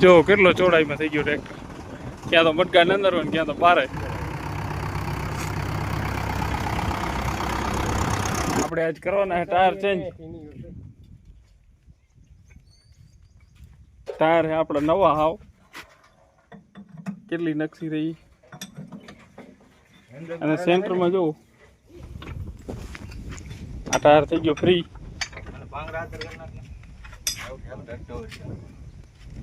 જો કેટલો ચોડાઈમાં થઈ ગયો ટ્રેક્ટર ક્યાં તો મટકા અંદર હોય ને ક્યાં તો બારે આપણે આજ કરવાના ટાયર ચેન્જ ટાયર આપણા નવા હાવ. કેટલી નકશી રહી. અને સેન્ટરમાં જો આ ટાયર થઈ ગયો ફ્રી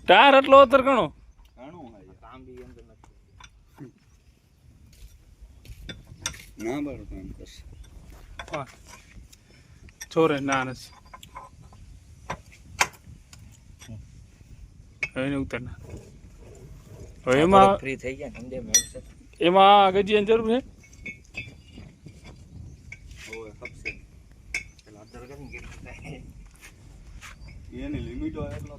ટાયર એટલો અતર ઘણો? ઘણું ના નથી હવે ઉતર ના હવે એમાં ફ્રી થઈ ગયા સમજે એમાં ગજીયાની જરૂર છે? હવે ખપશે પેલા કેટલું એની લિમિટ હોય એટલો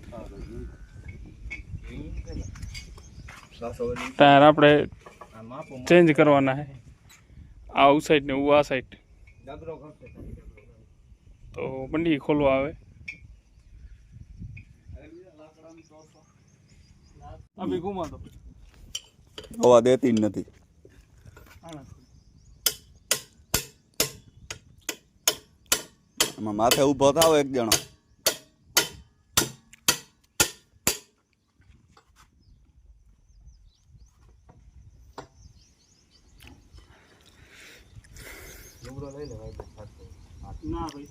ટાયર આપણે ચેન્જ કરવાના છે આ સાઈડ ને આ સાઈડ તો મંડી ખોલવા આવે. અભી ઘુમા તો હવા દેતી જ નથી. એમાં માથે ઊભો થાવ એક જણો. ડુંગરો લઈ લેવાય ના ભાઈ.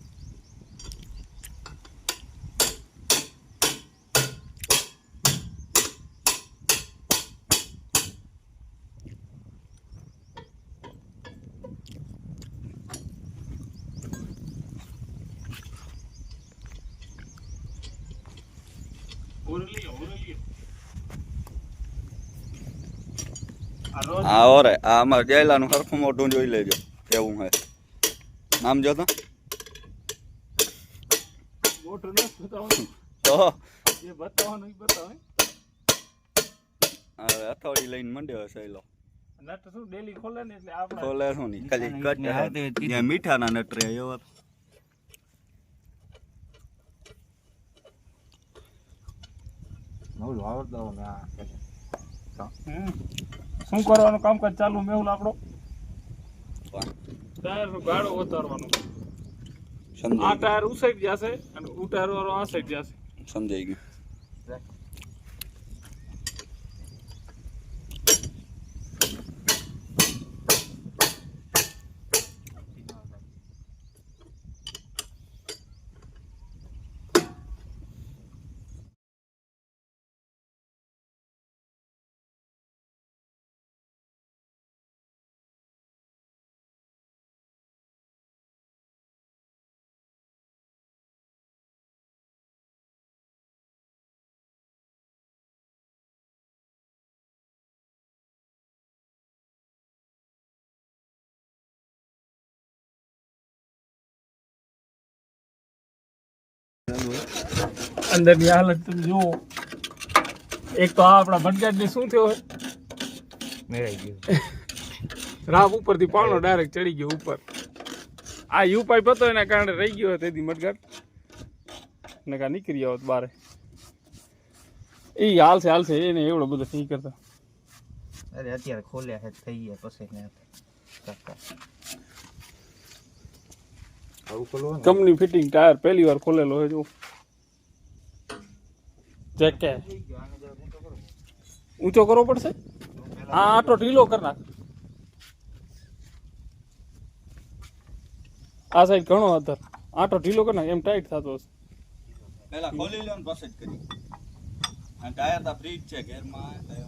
હા ઓરે આ અમારે જયલાનું સરખું મોઢું જોઈ લેજો એવું હે નામ જો તો. હવે હથોડી લઈને મંડ્યો ડેલી ખોલે ને એટલે આપણે ખોલે શું નહીં ખાલી કટ મીઠાના નટરે એવો. નવલું આવડતો હમ. શું કરવાનું? કામકાજ ચાલુ મેવું આપણો ટાયરનું ગાડો ઉતારવાનો આ ટાયર ઉ સાઈડ જશે અને ઉ ટાયર વાળો આ સાઈડ જશે સમજાઈ ગયું. અંદરની હાલત તમે જુઓ. એક તો આ આપણા ને શું થયો હોય? મેળાઈ ગયું. ઉપરથી પાણો ડાયરેક્ટ ચડી ગયો ઉપર. આ યુ પાઇપ હતો એના કારણે રહી ગયો તેથી મટગાટ ને કા નીકળી આવત બારે. એ હાલશે હાલશે એને એવડો બધો નહીં કરતા. અરે અત્યારે ખોલ્યા છે થઈ ગયા પછી ને કાકા આવું ખોલવું ને કંપની ફિટિંગ ટાયર પહેલી વાર ખોલેલો હોય જો. ચેક કે ઊંચો કરવો પડશે? હા આટલો ઢીલો કરી નાખ. આ સાઈડ ઘણો અધર. આટો ઢીલો કરી નાખ એમ ટાઈટ થતો હશે. પહેલા ખોલી લો ને પછી જ કરી. અને ટાયર તો ફ્રીજ છે ઘેરમાં ટાયર.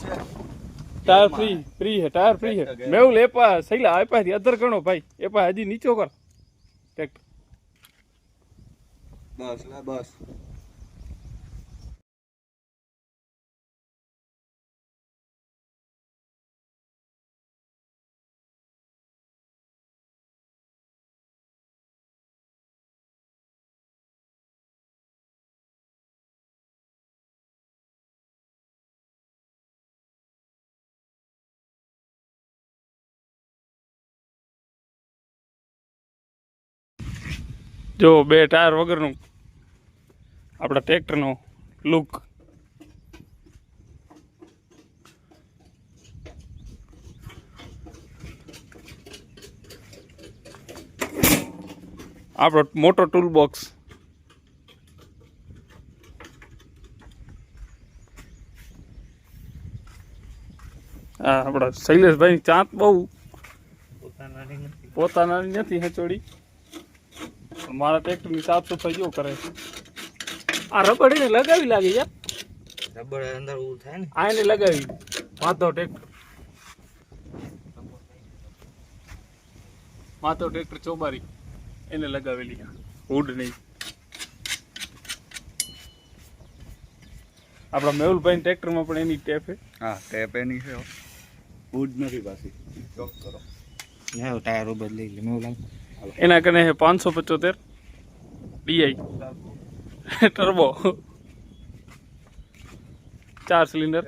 છે. ટાયર ફ્રી ફ્રી હે ટાયર ફ્રી હે. મેં લેપા સૈલા આપ્યા થી અધર ગણો ભાઈ. એપા હજી નીચો કર. ટ્રેક્ટર બસ લે બસ. જો બે ટાયર વગરનું આપણા ટ્રેક્ટરનો લુક. આપણો મોટો ટૂલ બોક્સ આપણા શૈલેષભાઈ ચાંત બહુ. પોતાના નથી હેચોડી. મારા ટ્રેક્ટરની સાફ સફાઈ જો કરે. છે આ રબડીને લગાવી લાગી યાર રબડ અંદર ઊભું થાય ને. આ એને લગાવી. માથો ટ્રેક્ટર. માથો ટ્રેક્ટર ચોબારી. એને લગાવેલી હુડ નહીં. આપણા મેહુલભાઈ ટ્રેક્ટરમાં પણ એની ટેપ છે. હા ટેપ એની છે ઉડ નથી પાછી. ચોક કરો. ને ટાયરો બદલી લે. મેં લાગે એના કને છે પાંચસો પચોતેર. ડીઆઈ ટર્બો ચાર સિલિન્ડર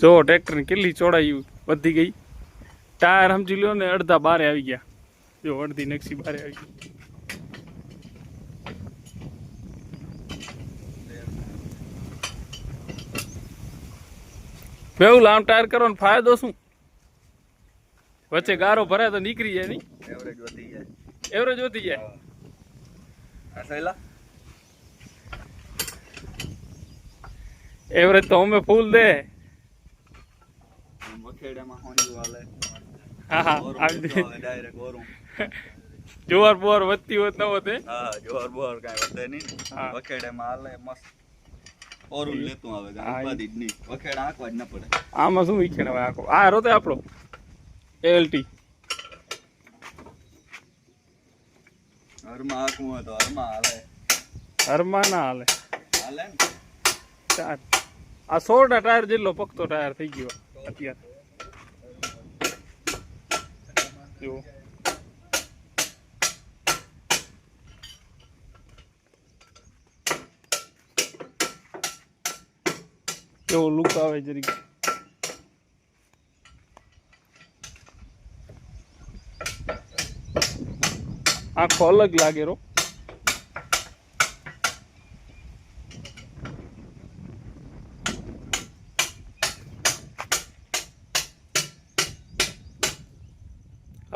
જો ટ્રેક્ટર કેટલી ચોડાઈ વધી ગઈ. ટાયર સમજી લ્યો ને અડધા બારે આવી ગયા. જો અડધી નકશી બારે આવી ગઈ. બેવું લાંબ ટાયર કરો ને ફાયદો શું? વચ્ચે ગારો ભરાય તો નીકળી જાય નહીં. એવરેજ વધી જાય. એવરેજ વધી જાય. એવરેજ તો અમે ફૂલ દે. બોર હા હા આવી આવે ડાયરેક્ટ ઓરું જુવાર પુવાર વધતી હોત ન હોત હે? જોર બોર કાંઈ વધે નહીં. વખેડામાં હાલે મસ્ત. ઓરું લેતું આવે ઉપાધિ જ નહીં. વખેડા આંકવા જ ન પડે. આમાં શું વિખેડ હવે આખો આ રોતે આપણો. એલટી હરમાં આંકવું હોય તો હરમાં હાલે હરમાં ના હાલે હાલે ને. ચાર. આ સોળના ટાયર જેટલો પકતો ટાયર થઈ ગયો અત્યારે. જો કેવો લુક આવે જરીક આખો અલગ લાગે રો.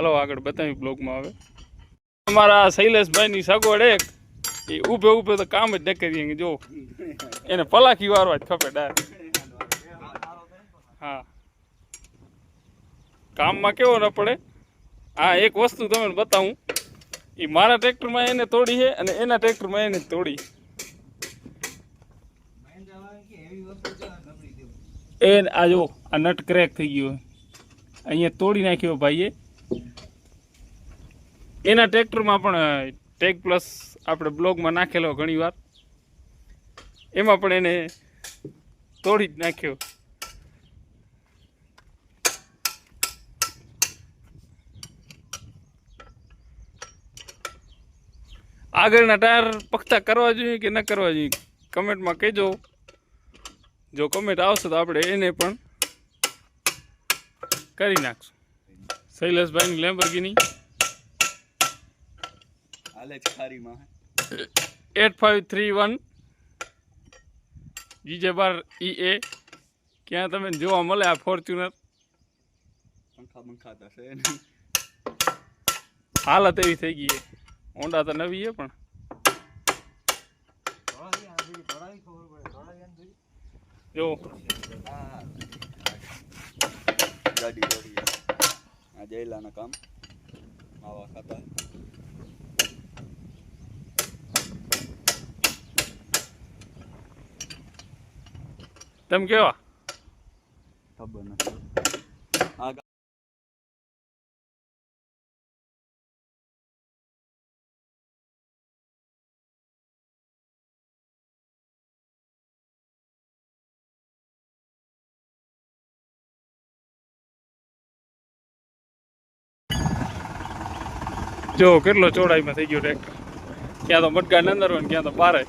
હાલો, આગળ બતાવી બ્લોગમાં આવે અમારા શૈલેષભાઈની સગવડ એક. એ ઊભે ઊભે તો કામ જ ન કરીએ જો. એને પલાખી વારવા જ ખપે ડાયરેક્ટ. હા. કામમાં કેવો ન પડે. હા એક વસ્તુ તમને બતાવું. એ મારા ટ્રેક્ટરમાં એને તોડી છે અને એના ટ્રેક્ટરમાં એને તોડી એ આ જો, આ નટ ક્રેક થઈ ગયો. અહીંયા તોડી નાખ્યો ભાઈએ. એના ટ્રેક્ટરમાં પણ ટેક પ્લસ આપણે બ્લોગમાં નાખેલો ઘણીવાર. એમાં પણ એને તોડી જ નાખ્યો. આગળના ટાયર પખતા કરવા જોઈએ કે ન કરવા જોઈએ? કમેન્ટમાં કહેજો. જો કમેન્ટ આવશે તો આપણે એને પણ કરી નાખશું. શૈલેષભાઈની લેમ્બરગીની હાલે જ ખારીમાં eight five three one. GJ bar E A. ક્યાં તમે જોવા મળે આ ફોર્ચ્યુનર? પંખા પંખા નહીં હાલત એવી થઈ ગઈ છે. હોન્ડા તો નવી છે પણ. જો. ગાડી દોડી. આ જયલાના કામ. આવા ખાતા. તેમ કેવા? ખબર નથી. જો કેટલો ચોડાઈમાં થઈ ગયો ટ્રેક્ટર ક્યાં તો મટકા અંદર હોય ને ક્યાં તો બારે